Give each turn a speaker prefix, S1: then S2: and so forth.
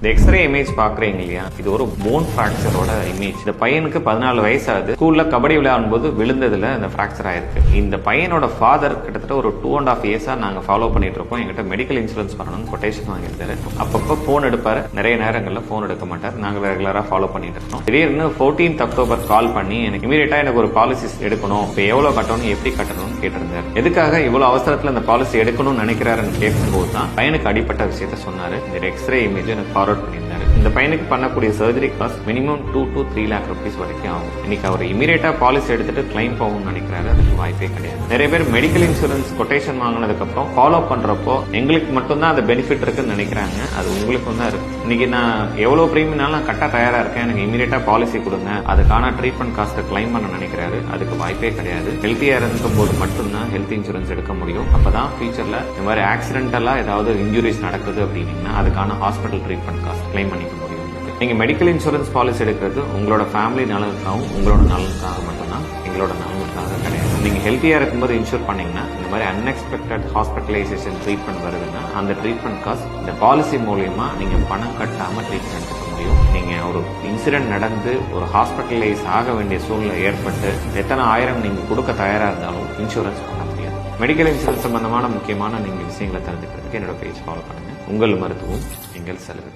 S1: இந்த x ray image பாக்குறீங்க இல்லையா? இது ஒரு போன் ஃபிராக்சரோட இமேஜ் இந்த பையனுக்கு பதினாலு வயசு ஆகுது ஸ்கூல்ல கபடி விளையாடும் போது விழுந்ததுல இந்த ஃபிராக்சர் ஆயிருக்கு. இந்த பையனோட ஃபாதர் கிட்டத்தட்ட ஒரு டூ அண்ட் ஆஃப் இயர்ஸா நாங்க ஃபாலோ பண்ணிட்டு இருக்கோம். எங்கிட்ட மெடிக்கல் இன்சூரன்ஸ் பண்ணணும்னு கொட்டேஷன் வாங்கியிருந்தாரு அப்பப்போ ஃபோன் எடுப்பாரு. நிறைய நேரங்களில் ஃபோன் எடுக்க மாட்டார். நாங்க ரெகுலரா ஃபாலோ பண்ணிட்டு இருக்கோம். திடீர்னு 14th அக்டோபர் கால் பண்ணி எனக்கு இமீடியட்டா எனக்கு ஒரு பாலிசிஸ் எடுக்கணும். இப்போ எவ்வளவு கட்டணும் எப்படி கட்டணும்னு கேட்டிருந்தார். எதுக்காக இவ்வளவு அவசரத்துல இந்த பாலிசி எடுக்கணும்னு நினைக்கிறாருன்னு கேட்கும்போது தான் பையனுக்கு அடிப்பட்ட விஷயத்த சொன்னாரு. இந்த எக்ஸ்ரே இமேஜ் எனக்கு ஃபார்வர்ட் பண்ணியிருந்தாரு இந்த பையனுக்கு பண்ணக்கூடிய surgery cost minimum two to three lakh rupees வரைக்கும் ஆகும். இன்னைக்கு அவர் இமீடியட்டா பாலிசி எடுத்துட்டு கிளைம் போகணும்னு நினைக்கிறாரு. அதுக்கு வாய்ப்பே கிடையாது. நிறைய பேர் மெடிக்கல் இன்சூரன்ஸ் கொட்டேஷன் வாங்கினதுக்கு அப்புறம் ஃபாலோ பண்றப்போ எங்களுக்கு மட்டும்தான் அந்த பெனிஃபிட் இருக்குன்னு நினைக்கிறாங்க. அது உங்களுக்கும் தான் இருக்கு. இன்னைக்கு நான் எவ்வளவு பிரீமியம்னாலும் நான் கட்ட தயாரா இருக்கேன். எனக்கு இமீடியட்டா பாலிசி கொடுங்க. அதுக்கான ட்ரீட்மெண்ட் காஸ்ட்டை கிளைம் பண்ண நினைக்கிறாரு. அதுக்கு வாய்ப்பே கிடையாது. ஹெல்த்தியா இருக்கும் போது மட்டும்தான் ஹெல்த் இன்சூரன்ஸ் எடுக்க முடியும். அப்பதான் ஃபியூச்சர்ல இந்த மாதிரி ஆக்சிடென்டலா ஏதாவது இன்ஜுரிஸ் நடக்குது அப்படின்னா அதுக்கான ஹாஸ்பிட்டல் ட்ரீட்மெண்ட் கிளைம் பண்ணிக்க முடியும். நீங்க மெடிக்கல் இன்சூரன்ஸ் பாலிசி எடுக்கிறது உங்களோட ஃபேமிலி நலனுக்காகவும் உங்களோட நலனுக்காக மட்டும்தான் எங்களோட நலனுக்காக கிடையாது. நீங்க ஹெல்த்தியா இருக்கும்போது இன்சூர் பண்ணீங்கன்னா இந்த மாதிரி அன்எக்ஸ்பெக்டட் ஹாஸ்பிட்டலைசேஷன் ட்ரீட்மெண்ட் வருதுன்னா அந்த ட்ரீட்மெண்ட் காஸ்ட் இந்த பாலிசி மூலியமா நீங்க பணம் கட்டாம ட்ரீட்மெண்ட் எடுத்துக்க முடியும். நீங்க ஒரு இன்சிடென்ட் நடந்து ஒரு ஹாஸ்பிட்டலைஸ் ஆக வேண்டிய சூழ்நிலை ஏற்பட்டு எத்தனை ஆயிரம் நீங்க கொடுக்க தயாரா இருந்தாலும் இன்சூரன்ஸ் பண்ண முடியாது. மெடிக்கல் இன்சூரன்ஸ் சம்பந்தமான முக்கியமான நீங்க விஷயங்களை தெரிஞ்சுக்கிறதுக்கு என்னோட பேஜ் ஃபாலோ பண்ணுங்க. உங்கள் மருத்துவம் எங்கள் செலவு.